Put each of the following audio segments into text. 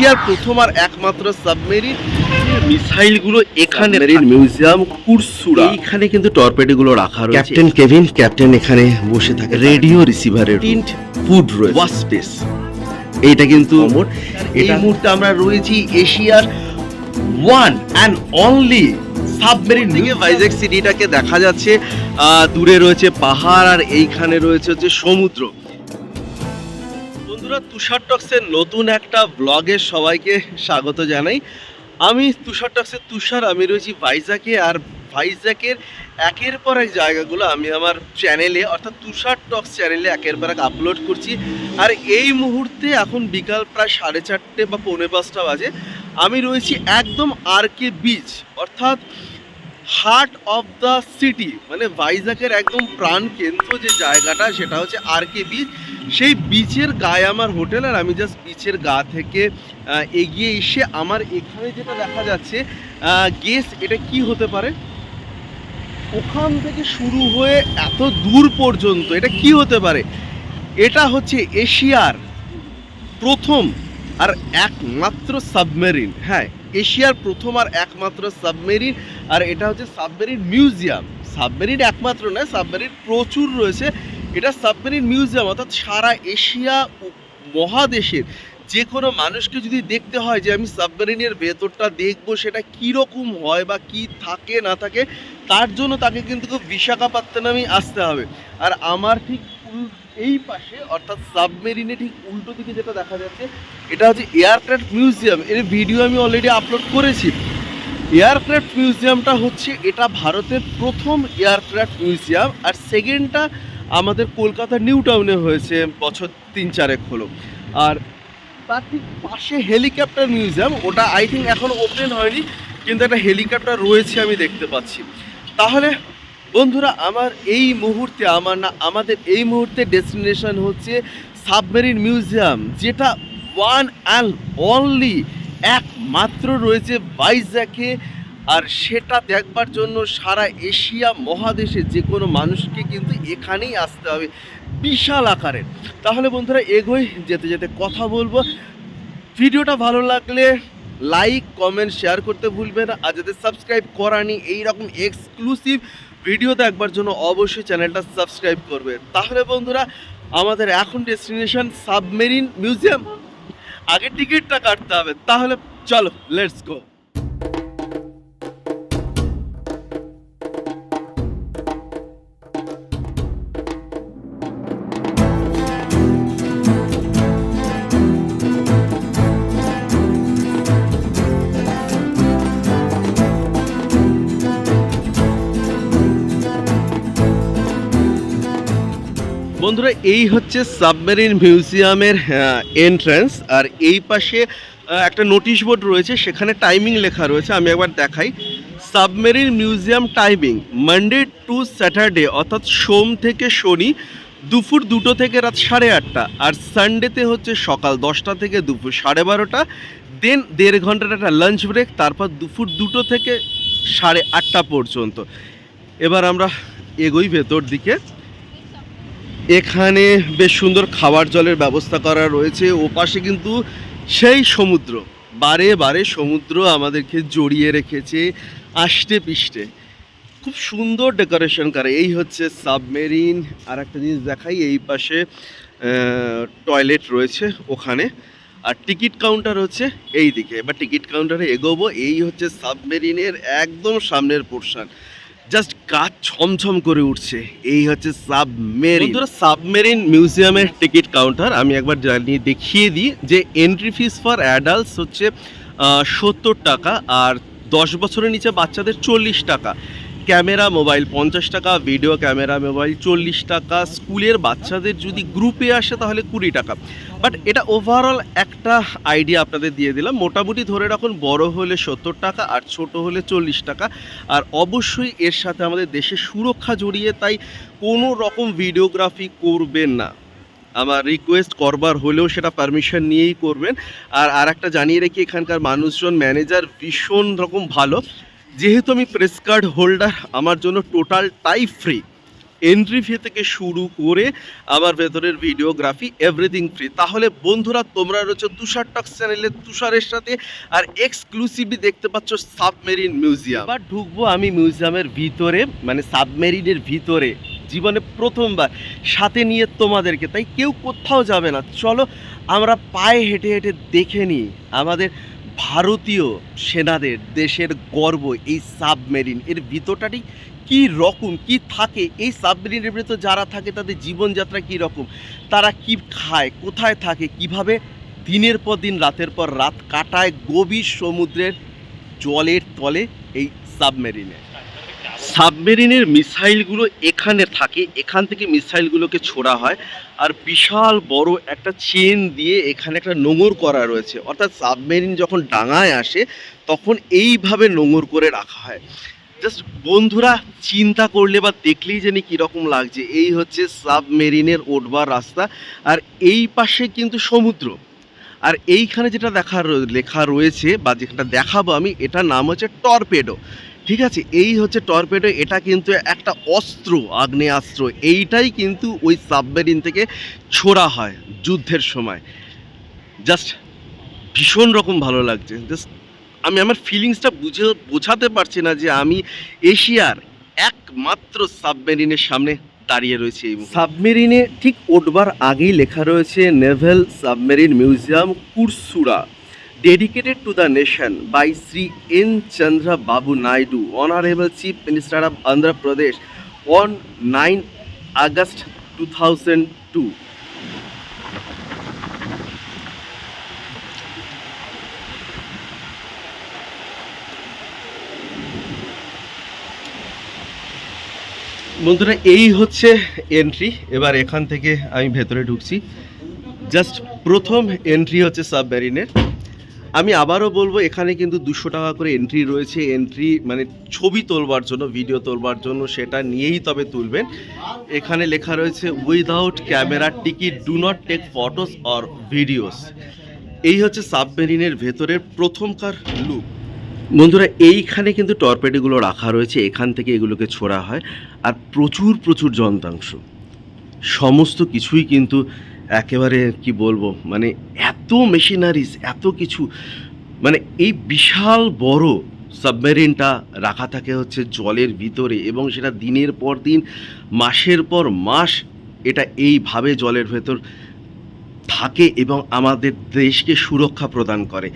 এশিয়ার প্রথম আর একমাত্র সাবমেরিন মিসাইলগুলো এখানে মেরিন মিউজিয়াম কুরসুরা। এইখানে কিন্তু টর্পেডোগুলো রাখা রয়েছে। ক্যাপ্টেন কেভিন ক্যাপ্টেন এখানে বসে থাকে। রেডিও রিসিভারের টিন্ট ফুড রয়েছে। Wash space. এইটা কিন্তু এই মুহূর্তে আমরা রয়েছি এশিয়ার ওয়ান অ্যান্ড অনলি সাবমেরিন দিকে ভাইজ্যাক সিটিটাকে দেখা যাচ্ছে দূরে রয়েছে পাহাড় আর এইখানে রয়েছে হচ্ছে সমুদ্র। বন্ধুরা তুষার টক্সের নতুন একটা ব্লগে সবাইকে স্বাগত জানাই। আমি তুষার টক্সের তুষার, আমি রয়েছি ভাইজাকে আর ভাইজাকের একের পর এক জায়গাগুলো আমি আমার চ্যানেলে, অর্থাৎ তুষার টক্স চ্যানেলে একের পর এক আপলোড করছি। আর এই মুহূর্তে এখন বিকাল প্রায় সাড়ে চারটে বা পৌনে পাঁচটা বাজে। আমি রয়েছি একদম আর কে বিচ অর্থাৎ হার্ট অফ দ্য সিটি মানে ভাইজাকের একদম প্রাণ কেন্দ্র যে জায়গাটা, সেটা হচ্ছে আর কে বিচ সেই বিচের গায়ে আমার হোটেল, আর আমি জাস্ট বিচের গা থেকে এগিয়ে এসে আমার এখানে যেটা দেখা যাচ্ছে গেস এটা কি হতে পারে? ওখান থেকে শুরু হয়ে এত দূর পর্যন্ত এটা কি হতে পারে? এটা হচ্ছে এশিয়ার প্রথম আর একমাত্র সাবমেরিন হ্যাঁ এশিয়ার প্রথম আর একমাত্র সাবমেরিন, আর এটা হচ্ছে সাবমেরিন মিউজিয়াম। সাবমেরিন একমাত্র নয়, সাবমেরিন প্রচুর রয়েছে। এটা সাবমেরিন মিউজিয়াম, অর্থাৎ সারা এশিয়া মহাদেশের যে কোনো মানুষকে যদি দেখতে হয় যে আমি সাবমেরিনের ভেতরটা দেখব, সেটা কীরকম হয় বা কি থাকে, না থাকে, তার জন্য তাকে কিন্তু খুব বিশাখাপত্তনমই আসতে হবে। আর আমার ঠিক এই পাশে, অর্থাৎ সাবমেরিনে ঠিক উল্টো দিকে যেটা দেখা যাচ্ছে, এটা হচ্ছে এয়ারক্রাফট মিউজিয়াম এর ভিডিও আমি অলরেডি আপলোড করেছি। এয়ারক্রাফট মিউজিয়ামটা হচ্ছে, এটা ভারতের প্রথম এয়ারক্রাফট মিউজিয়াম আর সেকেন্ডটা আমাদের কলকাতা নিউ টাউনে হয়েছে, বছর তিন চারেক হলো। আর তার ঠিক পাশে হেলিকপ্টার মিউজিয়াম ওটা আই থিঙ্ক এখন ওপেন হয়নি, কিন্তু একটা হেলিকপ্টার রয়েছে আমি দেখতে পাচ্ছি। তাহলে বন্ধুরা, আমার এই মুহূর্তে, আমার না, আমাদের এই মুহূর্তে ডেস্টিনেশন হচ্ছে সাবমেরিন মিউজিয়াম যেটা ওয়ান অ্যান্ড অনলি একমাত্র রয়েছে বাইজ্যাকে আর সেটা দেখবার জন্য সারা এশিয়া মহাদেশে যে কোনো মানুষকে কিন্তু এখানেই আসতে হবে বিশাল আকারের তাহলে বন্ধুরা, এগোই, যেতে যেতে কথা বলব। ভিডিওটা ভালো লাগলে লাইক কমেন্ট শেয়ার করতে ভুলবেন না। আর যাদের সাবস্ক্রাইব করানি এই রকম এক্সক্লুসিভ ভিডিও একবার জন্য অবশ্যই চ্যানেলটা সাবস্ক্রাইব করবে। তাহলে বন্ধুরা, আমাদের এখন ডেস্টিনেশন সাবমেরিন মিউজিয়াম। আগে টিকিটটা কাটতে হবে। তাহলে চলো লেটস গো বন্ধুরা, এই হচ্ছে সাবমেরিন মিউজিয়ামের এন্ট্রান্স আর এই পাশে একটা নোটিশ বোর্ড রয়েছে, সেখানে টাইমিং লেখা রয়েছে, আমি একবার দেখাই। Submarine museum timing Monday to Saturday অর্থাৎ সোম থেকে শনি, দুপুর দুটো থেকে রাত সাড়ে আটটা, আর সানডেতে হচ্ছে সকাল দশটা থেকে দুপুর সাড়ে বারোটা। দেন দেড় ঘণ্টার একটা লাঞ্চ ব্রেক তারপর দুপুর দুটো থেকে সাড়ে আটটা পর্যন্ত। এবার আমরা এগোই ভেতর দিকে। এখানে বেশ সুন্দর খাবার জলের ব্যবস্থা করা রয়েছে। ও পাশে কিন্তু সেই সমুদ্র, বারে বারে সমুদ্র আমাদেরকে জড়িয়ে রেখেছে আষ্টে পিষ্টে। খুব সুন্দর ডেকোরেশন করে। এই হচ্ছে সাবমেরিন। আর একটা জিনিস দেখাই, এই পাশে টয়লেট রয়েছে ওখানে। আর টিকিট কাউন্টার হচ্ছে এই দিকে। এবার টিকিট কাউন্টারে এগোবো। এই হচ্ছে সাবমেরিনের একদম সামনের পোর্শন। জাস্ট কাজ ছমছম করে উঠছে। এই হচ্ছে সাবমেরিন বন্ধুরা সাবমেরিন মিউজিয়ামের টিকিট কাউন্টার আমি একবার জানিয়ে দেখিয়ে দিই যে এন্ট্রি ফিস ফর অ্যাডাল্টস হচ্ছে সত্তর টাকা আর দশ বছরের নিচে বাচ্চাদের চল্লিশ টাকা। ক্যামেরা মোবাইল, পঞ্চাশ টাকা ভিডিও ক্যামেরা মোবাইল, চল্লিশ টাকা। স্কুলের বাচ্চাদের যদি গ্রুপে আসে তাহলে কুড়ি টাকা। বাট এটা ওভারঅল একটা আইডিয়া আপনাদের দিয়ে দিলাম। মোটামুটি ধরে রাখুন, বড় হলে সত্তর টাকা আর ছোট হলে চল্লিশ টাকা। আর অবশ্যই এর সাথে আমাদের দেশের সুরক্ষা জড়িয়ে, তাই কোনো রকম ভিডিওগ্রাফি করবেন না। আমার রিকোয়েস্ট করবার হলেও সেটা পারমিশন নিয়েই করবেন। আর আর একটা জানিয়ে রেখি, এখানকার মানুষজন ম্যানেজার ভীষণ রকম ভালো। যেহেতু আমি প্রেস কার্ড হোল্ডার আমার জন্য টোটালটাই ফ্রি এন্ট্রি ফি থেকে শুরু করে আমার ভেতরের ভিডিওগ্রাফি এভরিথিং ফ্রি তাহলে বন্ধুরা, তোমরা রয়েছে তুষার টক্স চ্যানেলে তুষারের সাথে, আর এক্সক্লুসিভলি দেখতে পাচ্ছ সাবমেরিন মিউজিয়াম এবার ঢুকবো আমি মিউজিয়ামের ভিতরে মানে সাবমেরিনের ভিতরে। জীবনে প্রথমবার, সাথে নিয়ে তোমাদেরকে। তাই কেউ কোথাও যাবে না। চলো, আমরা পায়ে হেঁটে হেঁটে দেখে নিই। আমাদের ভারতীয় সেনাদের দেশের গর্ব এই সাবমেরিন। এর ভিতরটাটি কি রকম, কি থাকে? এই সাবমেরিনের ভিতরে যারা থাকে, তাদের জীবনযাত্রা কি রকম? তারা কি খায়, কোথায় থাকে, কীভাবে দিনের পর দিন, রাতের পর রাত কাটায় গভীর সমুদ্রের জলের তলে এই সাবমেরিনে? সাবমেরিনের মিসাইলগুলো এখানে থাকে, এখান থেকে মিসাইলগুলোকে ছোড়া হয় আর বিশাল বড় একটা চেন দিয়ে এখানে একটা নোঙর করা রয়েছে। অর্থাৎ সাবমেরিন যখন ডাঙায় আসে, তখন এইভাবে নোঙর করে রাখা হয়। জাস্ট বন্ধুরা, চিন্তা করলে বা দেখলেই জানি কীরকম লাগছে। এই হচ্ছে সাবমেরিনের ওঠবার রাস্তা। আর এই পাশে কিন্তু সমুদ্র। আর এইখানে যেটা দেখা লেখা রয়েছে বা যেটা দেখাবো আমি, এটার নাম হচ্ছে টর্পেডো। ঠিক আছে, এই হচ্ছে টর্পেডো এটা কিন্তু একটা অস্ত্র, আগ্নেয়াস্ত্র, এইটাই কিন্তু ওই সাবমেরিন থেকে ছোড়া হয় যুদ্ধের সময়। জাস্ট ভীষণ রকম ভালো লাগছে। জাস্ট আমি আমার ফিলিংসটা বুঝে, বোঝাতে পারছি না যে আমি এশিয়ার একমাত্র সাবমেরিনের সামনে দাঁড়িয়ে রয়েছে এই সাবমেরিনে ঠিক ওঠবার আগেই লেখা রয়েছে naval submarine museum Kursura dedicated to the nation by Shri N Chandra Babu Naidu honourable chief minister of Andhra Pradesh on nine August two thousand two বন্ধুরা, এই হচ্ছে এন্ট্রি এবার এখান থেকে আমি ভেতরে ঢুকছি। জাস্ট প্রথম এন্ট্রি হচ্ছে সাবমেরিনের আমি আবারও বলব, এখানে কিন্তু দুশো টাকা করে এন্ট্রি রয়েছে। এন্ট্রি মানে ছবি তোলবার জন্য ভিডিও তোলবার জন্য সেটা নিয়েই তবে তুলবেন। এখানে লেখা রয়েছে without camera ticket do not take photos or videos এই হচ্ছে সাবমেরিনের ভেতরের প্রথমকার লুক বন্ধুরা, এইখানে কিন্তু টর্পেডোগুলো রাখা রয়েছে। এখান থেকে এগুলোকে ছোড়া হয়। আর প্রচুর প্রচুর যন্ত্রাংশ। সমস্ত কিছুই কিন্তু একেবারে কি বলব মানে এত মেশিনারিজ এত কিছু। মানে এই বিশাল বড় সাবমেরিনটা রাখা থাকে হচ্ছে জলের ভিতরে এবং সেটা দিনের পর দিন, মাসের পর মাস এটা এইভাবে জলের ভেতর থাকে এবং আমাদের দেশকে সুরক্ষা প্রদান করে।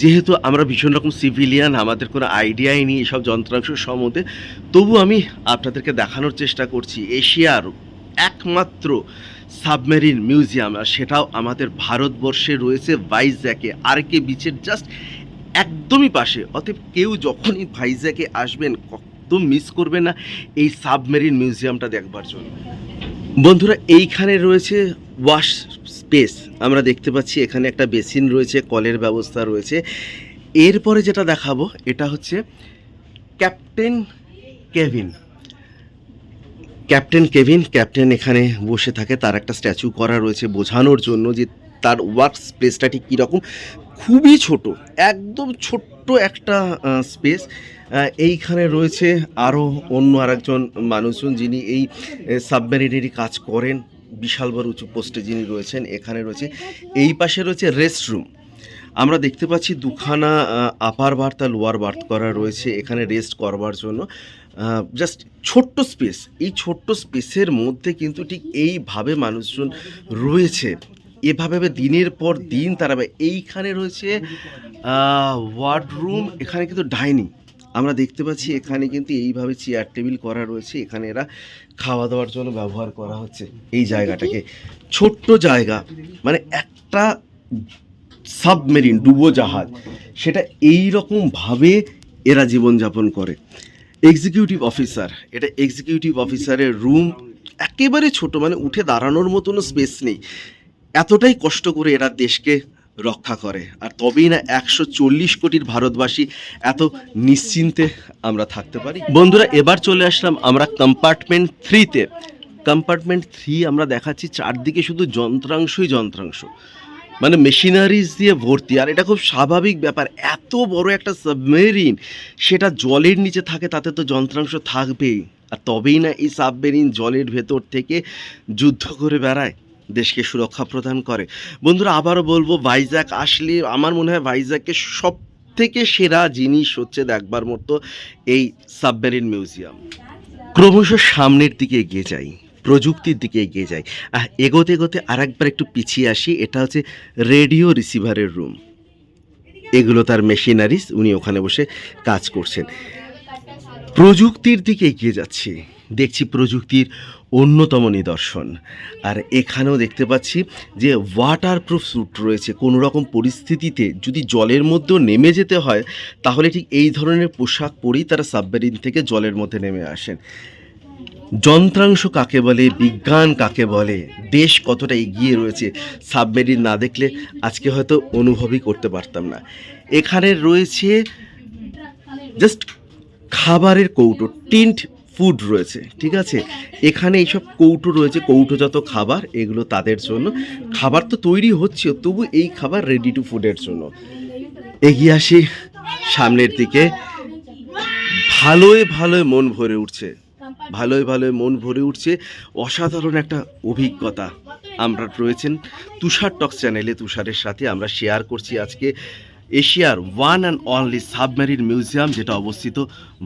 যেহেতু আমরা ভীষণ রকম সিভিলিয়ান আমাদের কোনো আইডিয়াই নেই এসব যন্ত্রাংশ সম্বন্ধে, তবু আমি আপনাদেরকে দেখানোর চেষ্টা করছি, এশিয়ার একমাত্র সাবমেরিন মিউজিয়াম, আর সেটাও আমাদের ভারতবর্ষে রয়েছে ভাইজ্যাকে আর কে বিচের জাস্ট একদমই পাশে। অতএব কেউ যখনই ভাইজ্যাকে আসবেন একদম মিস করবে না এই সাবমেরিন মিউজিয়ামটা দেখবার জন্য। বন্ধুরা, এইখানে রয়েছে ওয়াশ স্পেস আমরা দেখতে পাচ্ছি এখানে একটা বেসিন রয়েছে, কলের ব্যবস্থা রয়েছে। এরপরে যেটা দেখাবো, এটা হচ্ছে captain cabin captain cabin, captain এখানে বসে থাকে, তার একটা স্ট্যাচু করা রয়েছে বোঝানোর জন্য যে তার ওয়ার্ক স্পেসটা ঠিক কীরকম। খুবই ছোট, একদম ছোট্ট একটা স্পেস। এইখানে রয়েছে আরও অন্য আরেকজন মানুষজন যিনি এই সাবমেরিনেরই কাজ করেন। বিশাল বড় উঁচু পোস্টে যিনি রয়েছেন, এখানে রয়েছে, এই পাশে রয়েছে রেস্টরুম। আমরা দেখতে পাচ্ছি দুখানা আপার বার্থ আর লোয়ার বার্থ করা রয়েছে, এখানে রেস্ট করবার জন্য। জাস্ট ছোট্ট স্পেস এই ছোট্ট স্পেসের মধ্যে কিন্তু ঠিক এইভাবে মানুষজন রয়েছে। এভাবে দিনের পর দিন তারা এইখানে রয়েছে ওয়ার্ডরুম এখানে কিন্তু ডাইনিং আমরা দেখতে পাচ্ছি এখানে কিন্তু এইভাবে চেয়ার টেবিল করা রয়েছে। এখানে এরা খাওয়া দাওয়ার জন্য ব্যবহার করা হচ্ছে এই জায়গাটাকে। ছোট্ট জায়গা মানে একটা সাবমেরিন ডুবো জাহাজ। সেটা এই রকমভাবে এরা জীবনযাপন করে। এক্সিকিউটিভ অফিসার এটা এক্সিকিউটিভ অফিসারের রুম একেবারে ছোট মানে উঠে দাঁড়ানোর মতনও স্পেস নেই। এতটাই কষ্ট করে এরা দেশকে রক্ষা করে। আর তবেই না একশো চল্লিশ কোটির ভারতবাসী এত নিশ্চিন্তে আমরা থাকতে পারি। বন্ধুরা, এবার চলে আসলাম আমরা কম্পার্টমেন্ট থ্রিতে কম্পার্টমেন্ট থ্রি আমরা দেখাচ্ছি, চারদিকে শুধু যন্ত্রাংশই যন্ত্রাংশ। মানে মেশিনারিজ দিয়ে ভর্তি। আর এটা খুব স্বাভাবিক ব্যাপার। এত বড় একটা সাবমেরিন সেটা জলের নিচে থাকে, তাতে তো যন্ত্রাংশ থাকবেই। আর তবেই না এই সাবমেরিন জলের ভেতর থেকে যুদ্ধ করে বেড়ায়, দেশকে সুরক্ষা প্রদান করে। বন্ধুরা, আবারও বলব ভাইজ্যাক আসলে আমার মনে হয় ভাইজ্যাককে সব থেকে সেরা জিনিস হচ্ছে দেখবার মতো এই সাবমেরিন মিউজিয়াম ক্রমশ সামনের দিকে এগিয়ে যাই। প্রযুক্তির দিকে এগিয়ে যাই। এগোতে এগোতে আর একবার একটু পিছিয়ে আসি, এটা হচ্ছে রেডিও রিসিভারের রুম। এগুলো তার মেশিনারিজ, উনি ওখানে বসে কাজ করছেন। প্রযুক্তির দিকে এগিয়ে যাচ্ছি। দেখছি প্রযুক্তির অন্যতম নিদর্শন। আর এখানেও দেখতে পাচ্ছি যে ওয়াটারপ্রুফ স্যুট রয়েছে। কোনো রকম পরিস্থিতিতে যদি জলের মধ্যেও নেমে যেতে হয়, তাহলে ঠিক এই ধরনের পোশাক পরেই তারা সাবমেরিন থেকে জলের মধ্যে নেমে আসেন। যন্ত্রাংশ কাকে বলে, বিজ্ঞান কাকে বলে, দেশ কতটা এগিয়ে রয়েছে সাবমেরিন না দেখলে আজকে হয়তো অনুভবই করতে পারতাম না। এখানে রয়েছে জাস্ট খাবারের কৌটো টিন্ট ফুড রয়েছে, ঠিক আছে? এখানে এইসব কৌটো রয়েছে, কৌটোজাত খাবার, এগুলো তাদের জন্য। খাবার তো তৈরি হচ্ছে তবু এই খাবার রেডি টু ফুডের জন্য। এগিয়ে আসি সামনের দিকে। ভালোই ভালোই মন ভরে উঠছে। ভালোই ভালোই মন ভরে উঠছে। অসাধারণ একটা অভিজ্ঞতা আমরা রয়েছেন তুষার টক্স চ্যানেলে। তুষারের সাথে আমরা শেয়ার করছি আজকে এশিয়ার one and only submarine museum যেটা অবস্থিত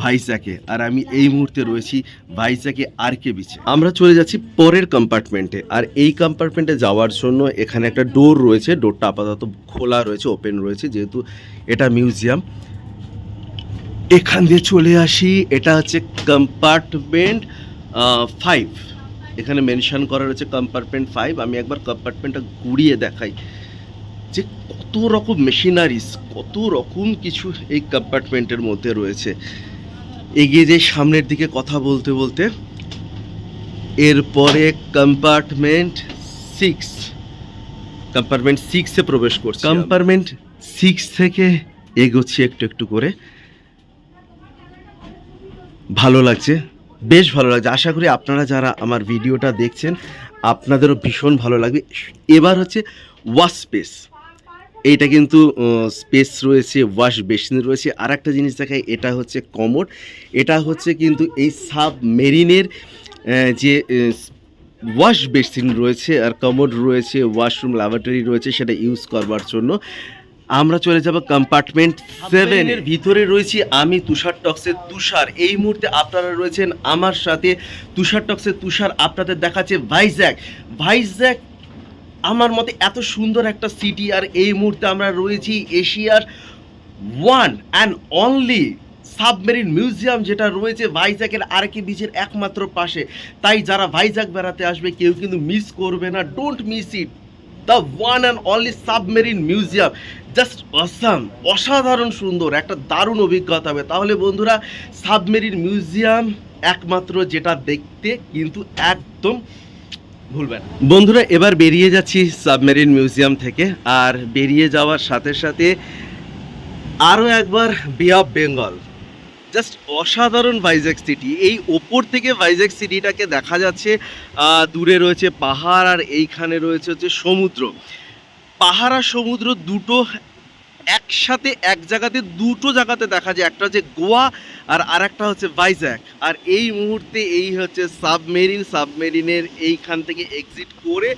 ভাইজ্যাকে আর আমি এই মুহূর্তে রয়েছি ভাইজ্যাকে আর কে বিচে আমরা চলে যাচ্ছি পরের কম্পার্টমেন্টে আর এই কম্পার্টমেন্টে যাওয়ার জন্য এখানে একটা ডোর রয়েছে। ডোরটা আপাতত খোলা রয়েছে ওপেন রয়েছে, যেহেতু এটা মিউজিয়াম এখান দিয়ে চলে আসি। এটা হচ্ছে কম্পার্টমেন্ট ফাইভ এখানে মেনশন করা রয়েছে কম্পার্টমেন্ট ফাইভ আমি একবার কম্পার্টমেন্টটা ঘুরিয়ে দেখাই। যে কত রকম মেশিনারিজ কত রকম কিছু এই কম্পার্টমেন্টের মধ্যে রয়েছে। এগিয়ে যে সামনের দিকে কথা বলতে বলতে, এরপরে কম্পার্টমেন্ট সিক্স কম্পার্টমেন্ট সিক্সে প্রবেশ করছি কম্পার্টমেন্ট সিক্স থেকে এগোচ্ছি একটু একটু করে। ভালো লাগছে, বেশ ভালো লাগছে। আশা করি আপনারা যারা আমার ভিডিওটা দেখছেন, আপনাদেরও ভীষণ ভালো লাগবে। এবার হচ্ছে ওয়াশ স্পেস এইটা কিন্তু স্পেস রয়েছে ওয়াশ বেসিন রয়েছে। আর একটা জিনিস দেখায় এটা হচ্ছে কমোড। এটা হচ্ছে কিন্তু এই সাবমেরিনের যে ওয়াশ বেসিন রয়েছে, আর কমোড রয়েছে ওয়াশরুম ল্যাবরেটরি রয়েছে, সেটা ইউজ করবার জন্য। আমরা চলে যাব কম্পার্টমেন্ট সেভেন এর ভিতরে রয়েছি আমি তুষার টক্সের তুষার। এই মুহূর্তে আপনারা রয়েছেন আমার সাথে। তুষার টক্সের তুষার আপনাদের দেখাচ্ছে ভাইজ্যাক ভাইজ্যাক আমার মতে এত সুন্দর একটা সিটি আর এই মুহূর্তে আমরা রয়েছি এশিয়ার one and only submarine museum যেটা রয়েছে ভাইজ্যাকের আরকে বিচের একমাত্র পাশে। তাই যারা ভাইজ্যাক বেড়াতে আসবে কেউ কিন্তু মিস করবে না। Don't miss it the one and only submarine museum just awesome অসাধারণ সুন্দর, একটা দারুণ অভিজ্ঞতা হবে। তাহলে বন্ধুরা সাবমেরিন মিউজিয়াম একমাত্র যেটা দেখতে কিন্তু একদম ভুলবেন বন্ধুরা, এবার বেরিয়ে যাচ্ছি সাবমেরিন মিউজিয়াম থেকে। আর বেরিয়ে যাওয়ার সাথে সাথে আরও একবার বে অফ বেঙ্গল জাস্ট অসাধারণ ভাইজ্যাক সিটি এই ওপর থেকে ভাইজ্যাক সিটিটাকে দেখা যাচ্ছে দূরে রয়েছে পাহাড় আর এইখানে রয়েছে হচ্ছে সমুদ্র। পাহাড় আর সমুদ্র দুটো একসাথে এক জায়গাতে, দুটো জায়গাতে দেখা যায়। একটা হচ্ছে গোয়া আর আরেকটা হচ্ছে ভাইজ্যাক আর এই মুহূর্তে এই হচ্ছে সাবমেরিন, সাবমেরিনের এইখান থেকে এক্সিট করে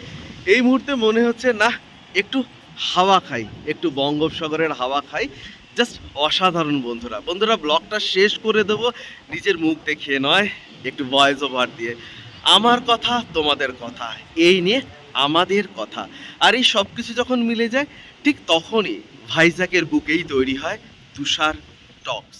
এই মুহূর্তে মনে হচ্ছে না একটু হাওয়া খাই, একটু বঙ্গোপসাগরের হাওয়া খাই। জাস্ট অসাধারণ বন্ধুরা। বন্ধুরা ব্লগটা শেষ করে দেব। নিজের মুখ দেখিয়ে নয়, একটু ভয়েস ওভার দিয়ে। আমার কথা, তোমাদের কথা, এই নিয়ে আমাদের কথা। আর এই সব কিছু যখন মিলে যায়, ঠিক তখনই ভাইজাকের বুকেই তৈরি হয় তুষার টক্স